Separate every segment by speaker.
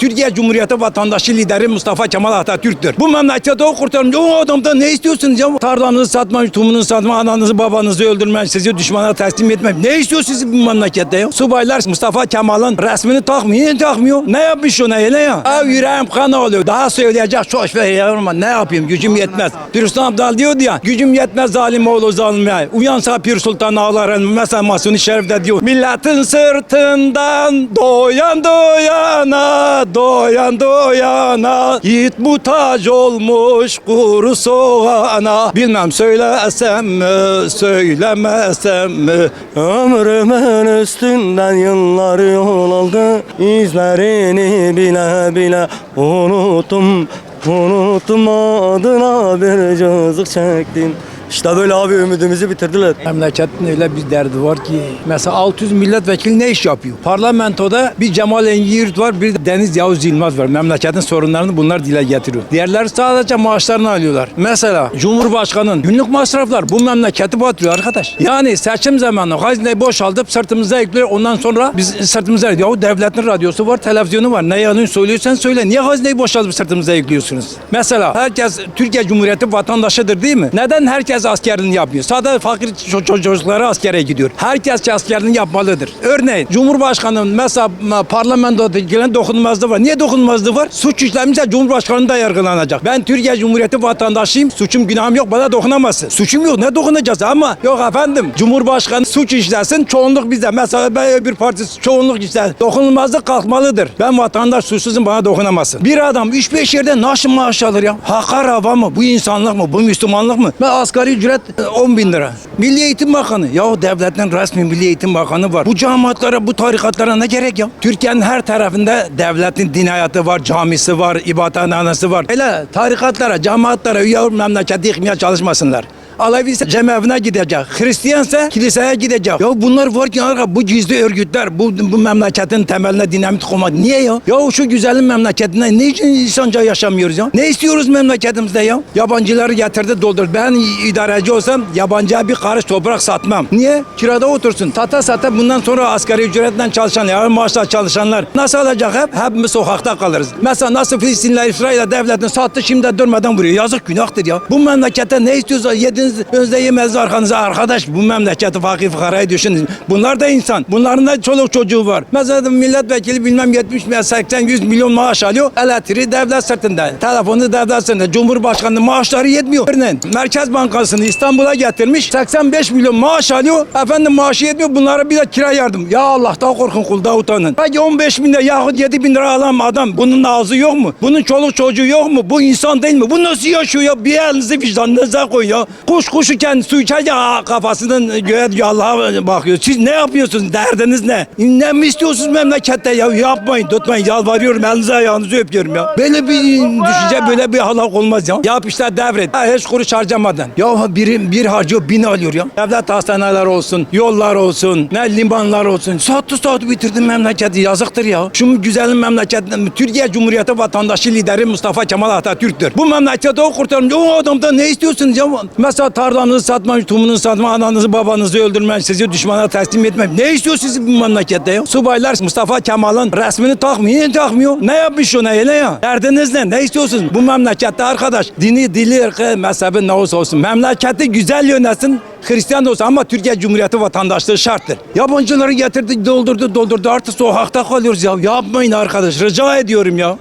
Speaker 1: Türkiye Cumhuriyeti vatandaşı lideri Mustafa Kemal Atatürk'tür. Bu memleketi o kurtarınca o adamdan ne istiyorsunuz ya? Tarlanızı satmayın, tumunuzu satmayın, ananızı babanızı öldürmeyin, sizi düşmana teslim etmeyin. Ne istiyorsunuz bu memlekette ya? Subaylar Mustafa Kemal'ın resmini takmıyor, niye takmıyor? Ne yapmış ona öyle ya? Ev yüreğim kan oluyor. Daha söyleyecek çok şey yavrum ne yapayım gücüm yetmez. Pir Abdal diyordu ya, gücüm yetmez zalim oğlu zalime. Uyansa Pir Sultan ağların mesela Masuni Şerif'te diyor. Milletin sırtından doyan doyana, doyan doyana. Yiğit muhtaç olmuş kuru soğana. Bilmem söylesem mi, söylemesem mi?
Speaker 2: Ömrümün üstünden yıllar yol aldı İzlerini bile bile unuttum Unuttum adına bir cızık çektim İşte böyle abi ümidimizi bitirdiler.
Speaker 1: Memleketin öyle bir derdi var ki mesela 600 milletvekili ne iş yapıyor? Parlamentoda bir Cemal Engin var, bir de Deniz Yavuz Yılmaz var. Memleketin sorunlarını bunlar dile getiriyor. Diğerleri sadece maaşlarını alıyorlar. Mesela Cumhurbaşkanı'nın günlük masraflar bu memleketi batırıyor arkadaş. Yani seçim zamanı hazineyi boşaltıp sırtımıza yüklüyor. Ondan sonra biz sırtımıza ya devletin radyosu var, televizyonu var. Ne yalan söylüyorsan söyle. Niye hazineyi boşaltıp sırtımıza yüklüyorsunuz? Mesela herkes Türkiye Cumhuriyeti vatandaşıdır değil mi? Neden herkes askerini yapmıyor? Sadece fakir ço- ço- çocukları askere gidiyor. Herkes askerini yapmalıdır. Örneğin Cumhurbaşkanı'nın mesela parlamentoda gelen dokunulmazlığı var. Niye dokunulmazlığı var? Suç işlemişse Cumhurbaşkanı da yargılanacak. Ben Türkiye Cumhuriyeti vatandaşıyım. Suçum günahım yok. Bana dokunamazsın. Suçum yok. Ne dokunacağız ama? Yok efendim. Cumhurbaşkanı suç işlesin. Çoğunluk bizde. Mesela ben öbür parti çoğunluk işler. Dokunulmazlık kalkmalıdır. Ben vatandaş suçsuzum bana dokunamazsın. Bir adam 3-5 yerde nasıl maaş alır ya? Hakar hava mı? Bu insanlık mı? Bu Müslümanlık mı? Ben asgari ücret e, 10 bin lira. Milli Eğitim Bakanı. Ya devletin resmi Milli Eğitim Bakanı var. Bu cemaatlara, bu tarikatlara ne gerek ya? Türkiye'nin her tarafında devletin din hayatı var, camisi var, ibadethanesi var. Hele tarikatlara, cemaatlara üye memleketi yıkmaya çalışmasınlar. Alevi ise cemevine gidecek. Hristiyansa kiliseye gidecek. Ya bunlar var ki arka bu gizli örgütler bu, bu memleketin temeline dinamit koymak. Niye ya? Ya şu güzelin memleketinde ne için insanca yaşamıyoruz ya? Ne istiyoruz memleketimizde ya? Yabancıları getirdi doldurdu. Ben idareci olsam yabancıya bir karış toprak satmam. Niye? Kirada otursun. Tata sata bundan sonra asgari ücretten çalışan, yarın maaşla çalışanlar nasıl alacak hep? Hepimiz sokakta kalırız. Mesela nasıl Filistinler İsrail'e devletini sattı şimdi durmadan vuruyor. Yazık günahtır ya. Bu memlekette ne istiyorsa yediniz önünüze yemez arkanıza arkadaş. Bu memleketi fakir fukarayı düşünün. Bunlar da insan. Bunların da çoluk çocuğu var. Mesela milletvekili bilmem 70 milyon 80 100 milyon maaş alıyor. Elektriği devlet sırtında. Telefonu devlet sırtında. Cumhurbaşkanı maaşları yetmiyor. Örneğin Merkez Bankası'nı İstanbul'a getirmiş. 85 milyon maaş alıyor. Efendim maaşı yetmiyor. Bunlara bir de kira yardım. Ya Allah'tan korkun kulda utanın. Peki 15 bin lira yahut 7 bin lira alan adam bunun ağzı yok mu? Bunun çoluk çocuğu yok mu? Bu insan değil mi? Bu nasıl yaşıyor ya? Bir elinizi vicdanınıza koyun ya. Kuş kuşuken su içerken aa, kafasının göğe Allah'a bakıyor. Siz ne yapıyorsunuz? Derdiniz ne? Ne mi istiyorsunuz memlekette ya? Yapmayın, tutmayın. Yalvarıyorum. Elinizi ayağınızı öpüyorum ya. Böyle bir düşünce, böyle bir halak olmaz ya. Yap işte devret. Ha, hiç kuruş harcamadan. Ya bir, bir harcıyor, bin alıyor ya. Devlet hastaneler olsun, yollar olsun, ne limanlar olsun. Sattı sattı bitirdi memleketi. Yazıktır ya. Şu güzelin memleketinden Türkiye Cumhuriyeti vatandaşı lideri Mustafa Kemal Atatürk'tür. Bu memleketi o kurtarınca o adamdan ne istiyorsunuz ya? Mesela tarlanızı satmayın, tumunuzu satmayın, ananızı babanızı öldürmeyin, sizi düşmana teslim etmeyin. Ne istiyorsunuz bu memlekette ya? Subaylar Mustafa Kemal'ın resmini takmıyor, niye takmıyor? Ne yapmış ona öyle ya? Derdiniz ne? Ne istiyorsunuz? Bu memlekette arkadaş dini, dili, ırkı, mezhebi ne olursa olsun memleketi güzel yönetsin. Hristiyan da olsa ama Türkiye Cumhuriyeti vatandaşlığı şarttır. Yabancıları getirdi, doldurdu, doldurdu. Artık sokakta kalıyoruz ya. Yapmayın arkadaş. Rica ediyorum ya.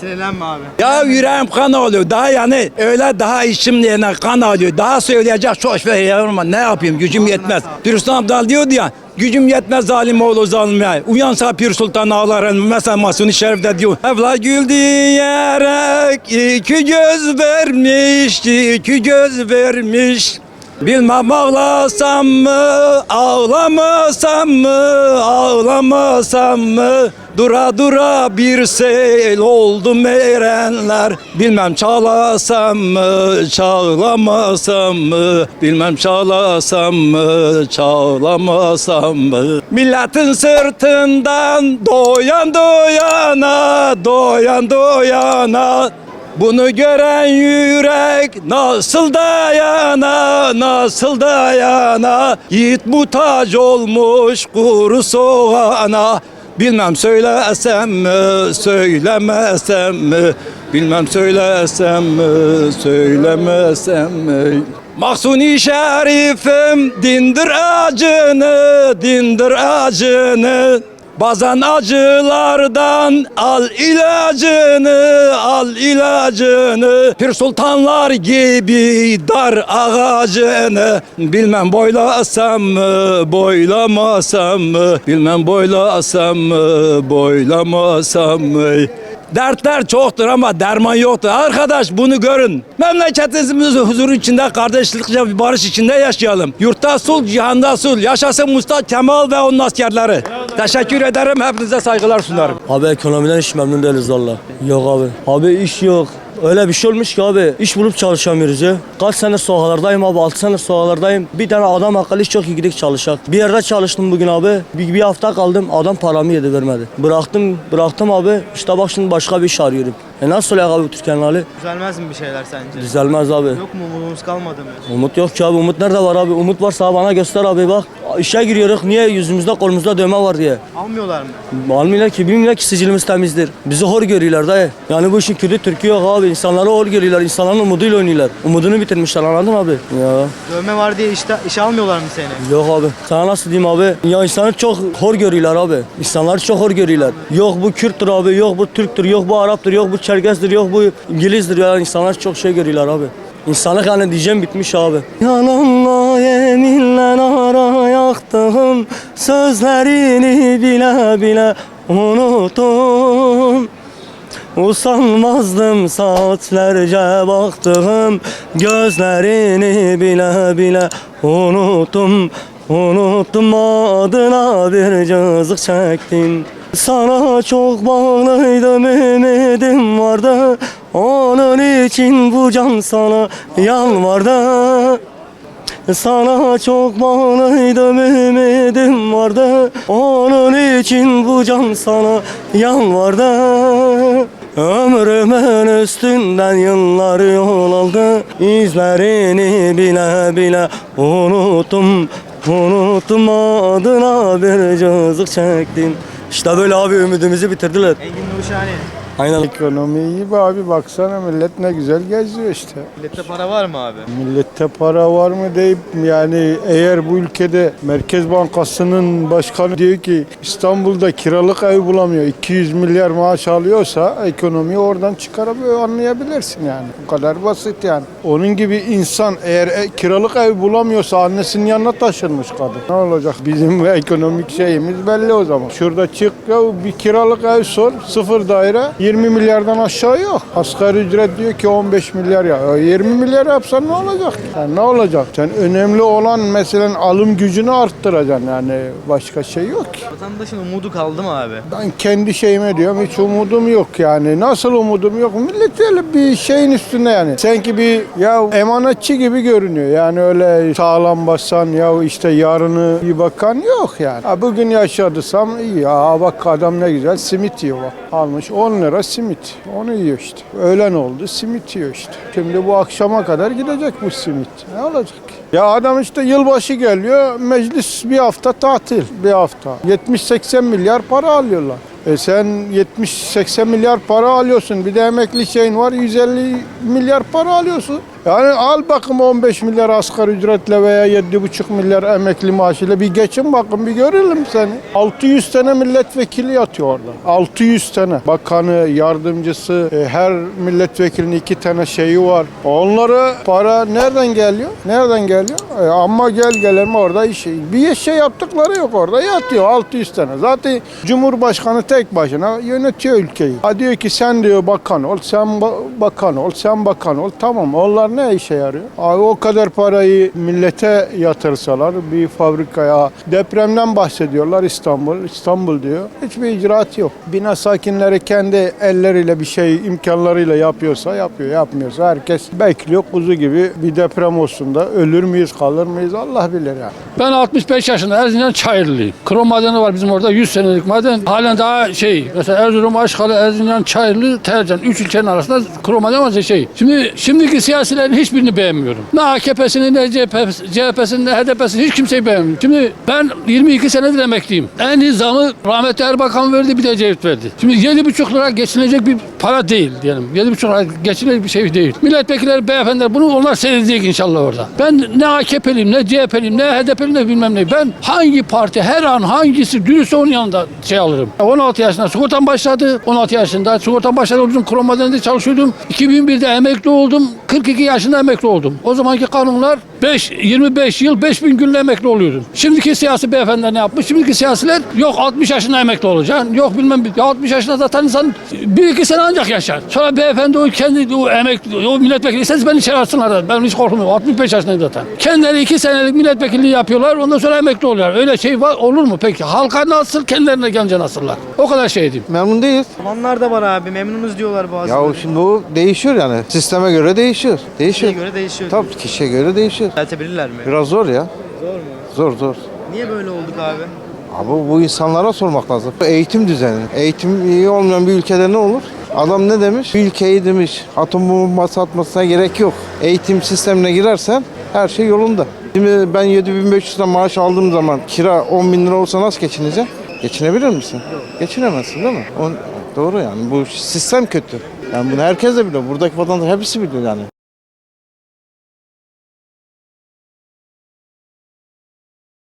Speaker 3: Sinirlenme abi.
Speaker 1: Ya yüreğim kan oluyor. Daha yani öyle daha içim diyene kan alıyor. Daha söyleyecek çok şey yavrum. Ne yapayım gücüm yetmez. Pir Abdal diyordu ya. Gücüm yetmez zalim oğlu zalime. Uyansa Pir Sultan ağların. Mesela Masuni Şerif'te diyor. Evla gül diyerek iki göz vermiş, iki göz vermiş. Bilmem ağlasam mı, ağlamasam mı, ağlamasam mı? Dura dura bir sel oldu erenler. Bilmem çalasam mı, çağlamasam mı? Bilmem çalasam mı, çağlamasam mı? Milletin sırtından doyan doyana, doyan doyana bunu gören yürek nasıl dayana, nasıl dayana Yiğit muhtaç olmuş kuru soğana Bilmem söylesem mi, söylemesem mi? Bilmem söylesem mi, söylemesem mi? Mahsuni şerifim dindir acını, dindir acını. Bazen acılardan al ilacını, al ilacını. Pir sultanlar gibi dar ağacını. Bilmem boylasam mı, boylamasam mı? Bilmem boylasam mı, boylamasam mı? Dertler çoktur ama derman yoktur. Arkadaş bunu görün. Memleketimiz huzur içinde, kardeşlikçe bir barış içinde yaşayalım. Yurtta sul, cihanda sul. Yaşasın Mustafa Kemal ve onun askerleri. Teşekkür ederim. Hepinize saygılar sunarım.
Speaker 2: Abi ekonomiden hiç memnun değiliz valla. Yok abi. Abi iş yok. Öyle bir şey olmuş ki abi iş bulup çalışamıyoruz ya. Kaç sene sokaklardayım abi 6 sene sokaklardayım. Bir tane adam akıllı iş çok iyi gidip çalışacak. Bir yerde çalıştım bugün abi. Bir, bir hafta kaldım adam paramı yedi vermedi. Bıraktım bıraktım abi. İşte bak şimdi başka bir iş arıyorum. E nasıl olacak abi Türkiye'nin hali?
Speaker 3: Düzelmez mi bir şeyler sence?
Speaker 2: Düzelmez abi.
Speaker 3: Yok mu umudumuz kalmadı mı?
Speaker 2: Umut yok ki abi. Umut nerede var abi? Umut varsa bana göster abi bak. İşe giriyoruz. Niye yüzümüzde kolumuzda dövme var diye.
Speaker 3: Almıyorlar mı?
Speaker 2: Almıyorlar ki bilmiyorlar ki sicilimiz temizdir. Bizi hor görüyorlar dayı. Yani bu işin kötü Türkiye yok abi. İnsanları hor görüyorlar. İnsanların umuduyla oynuyorlar. Umudunu bitirmişler anladın mı abi? Ya.
Speaker 3: Dövme var diye işte iş almıyorlar mı seni?
Speaker 2: Yok abi. Sana nasıl diyeyim abi? Ya insanı çok hor görüyorlar abi. İnsanları çok hor görüyorlar. Yok bu Kürttür abi, yok bu Türktür, yok bu Arap'tır, yok bu Çerkez'dir, yok bu İngiliz'dir. Ya insanlar çok şey görüyorlar abi. İnsanlık hani diyeceğim bitmiş abi. Yalanla yeminle ara yaktığım sözlerini bile bile unuttum. Usanmazdım saatlerce baktığım gözlerini bile bile unuttum Unuttum adına bir cızık çektim Sana çok bağlıydım ümidim vardı Onun için bu can sana yalvardı. Sana çok bağlıydım ümidim vardı. Onun için bu can sana yalvardı. Ömrümün üstünden yıllar yol aldı. İzlerini bile bile unuttum Unuttum. Adına bir cızık çektim. İşte böyle abi ümidimizi bitirdiler.
Speaker 3: Engin Nurşani.
Speaker 2: Aynen
Speaker 4: Ekonomi iyi be abi baksana millet ne güzel geziyor işte.
Speaker 3: Millette para var mı abi?
Speaker 4: Millette para var mı deyip yani eğer bu ülkede Merkez Bankası'nın başkanı diyor ki İstanbul'da kiralık ev bulamıyor 200 milyar maaş alıyorsa ekonomiyi oradan çıkarabiliyor anlayabilirsin yani. Bu kadar basit yani. Onun gibi insan eğer e- kiralık ev bulamıyorsa annesinin yanına taşınmış kadın. Ne olacak? Bizim ekonomik şeyimiz belli o zaman. Şurada çık ya bir kiralık ev sor sıfır daire 20 milyardan aşağı yok. Asgari ücret diyor ki 15 milyar ya. Ya 20 milyar yapsan ne olacak? Yani ne olacak? Sen önemli olan mesela alım gücünü arttıracaksın yani başka şey yok ki.
Speaker 3: Vatandaşın umudu kaldı mı abi?
Speaker 4: Ben kendi şeyime diyorum hiç umudum yok yani. Nasıl umudum yok? Millet öyle bir şeyin üstünde yani. Sanki bir ya emanetçi gibi görünüyor. Yani öyle sağlam basan ya işte yarını iyi bakan yok yani. Ha, bugün yaşadısam iyi. Ya bak adam ne güzel simit yiyor bak. Almış 10 lira simit. Onu yiyor işte. Öğlen oldu simit yiyor işte. Şimdi bu akşama kadar gidecek bu simit. Ne olacak? Ya adam işte yılbaşı geliyor, meclis bir hafta tatil, bir hafta. 70-80 milyar para alıyorlar. E sen 70-80 milyar para alıyorsun, bir de emekli şeyin var 150 milyar para alıyorsun. Yani al bakın 15 milyar asgari ücretle veya 7,5 milyar emekli maaşıyla bir geçin bakın bir görelim seni. 600 tane milletvekili yatıyor orada. 600 tane. Bakanı, yardımcısı, e, her milletvekilinin iki tane şeyi var. Onlara para nereden geliyor? Nereden geliyor? E, ama gel gelelim orada iş. Bir şey yaptıkları yok orada. Yatıyor 600 tane. Zaten Cumhurbaşkanı tek başına yönetiyor ülkeyi. Ha diyor ki sen diyor bakan ol, sen ba- bakan ol, sen bakan ol. Tamam onlar ne işe yarıyor? Abi o kadar parayı millete yatırsalar bir fabrikaya depremden bahsediyorlar İstanbul. İstanbul diyor. Hiçbir icraat yok. Bina sakinleri kendi elleriyle bir şey imkanlarıyla yapıyorsa yapıyor. Yapmıyorsa herkes bekliyor kuzu gibi bir deprem olsun da ölür müyüz kalır mıyız Allah bilir yani.
Speaker 5: Ben 65 yaşında Erzincan Çayırlıyım. Krom madeni var bizim orada 100 senelik maden. Halen daha şey mesela Erzurum, Aşkalı, Erzincan, Çayırlı, Tercan 3 ilçenin arasında krom maden var şey. Şimdi şimdiki siyasiler partilerin hiçbirini beğenmiyorum. Ne AKP'sini ne CHP'sini, ne HDP'sini hiç kimseyi beğenmiyorum. Şimdi ben 22 senedir emekliyim. En iyi zamı rahmetli Erbakan verdi bir de Ecevit verdi. Şimdi 7,5 lira geçinecek bir para değil diyelim. 7,5 lira geçinecek bir şey değil. Milletvekilleri beyefendiler bunu onlar seyredecek inşallah orada. Ben ne AKP'liyim ne CHP'liyim ne HDP'liyim ne bilmem ne. Ben hangi parti her an hangisi dürüst onun yanında şey alırım. 16 yaşında sigortam başladı. 16 yaşında sigortam başladı. O bizim kurum madeninde çalışıyordum. 2001'de emekli oldum. 42 yaşında emekli oldum. O zamanki kanunlar 5, 25 yıl 5000 günle emekli oluyordun. Şimdiki siyasi beyefendiler ne yapmış? Şimdiki siyasiler yok 60 yaşında emekli olacaksın. Yok bilmem ya 60 yaşında zaten insan bir iki sene ancak yaşar. Sonra beyefendi o kendi o emekli o milletvekili isterse beni içeri atsınlar. Ben hiç korkmuyorum. 65 yaşındayım zaten. Kendileri iki senelik milletvekilliği yapıyorlar. Ondan sonra emekli oluyorlar. Öyle şey var, olur mu peki? Halka nasıl kendilerine gelince nasıllar? O kadar şey diyeyim.
Speaker 6: Memnun değiliz.
Speaker 3: Olanlar da var abi. Memnunuz diyorlar bazıları.
Speaker 6: Ya şimdi o değişiyor yani. Sisteme göre değişiyor. Değişiyor.
Speaker 3: Kişiye göre değişiyor.
Speaker 6: Tabii kişiye göre değişiyor.
Speaker 3: Düzeltebilirler mi?
Speaker 6: Biraz zor ya.
Speaker 3: Zor mu?
Speaker 6: Zor zor.
Speaker 3: Niye böyle olduk abi?
Speaker 6: Abi bu insanlara sormak lazım. Eğitim düzeni. Eğitim iyi olmayan bir ülkede ne olur? Adam ne demiş? Bir ülkeyi demiş atom bombası atmasına gerek yok. Eğitim sistemine girersen her şey yolunda. Şimdi ben 7500 lira maaş aldığım zaman kira 10 bin lira olsa nasıl geçineceğim? Geçinebilir misin? Geçinemezsin değil mi? O, doğru yani. Bu sistem kötü. Yani bunu herkes de biliyor. Buradaki vatandaş hepsi biliyor yani.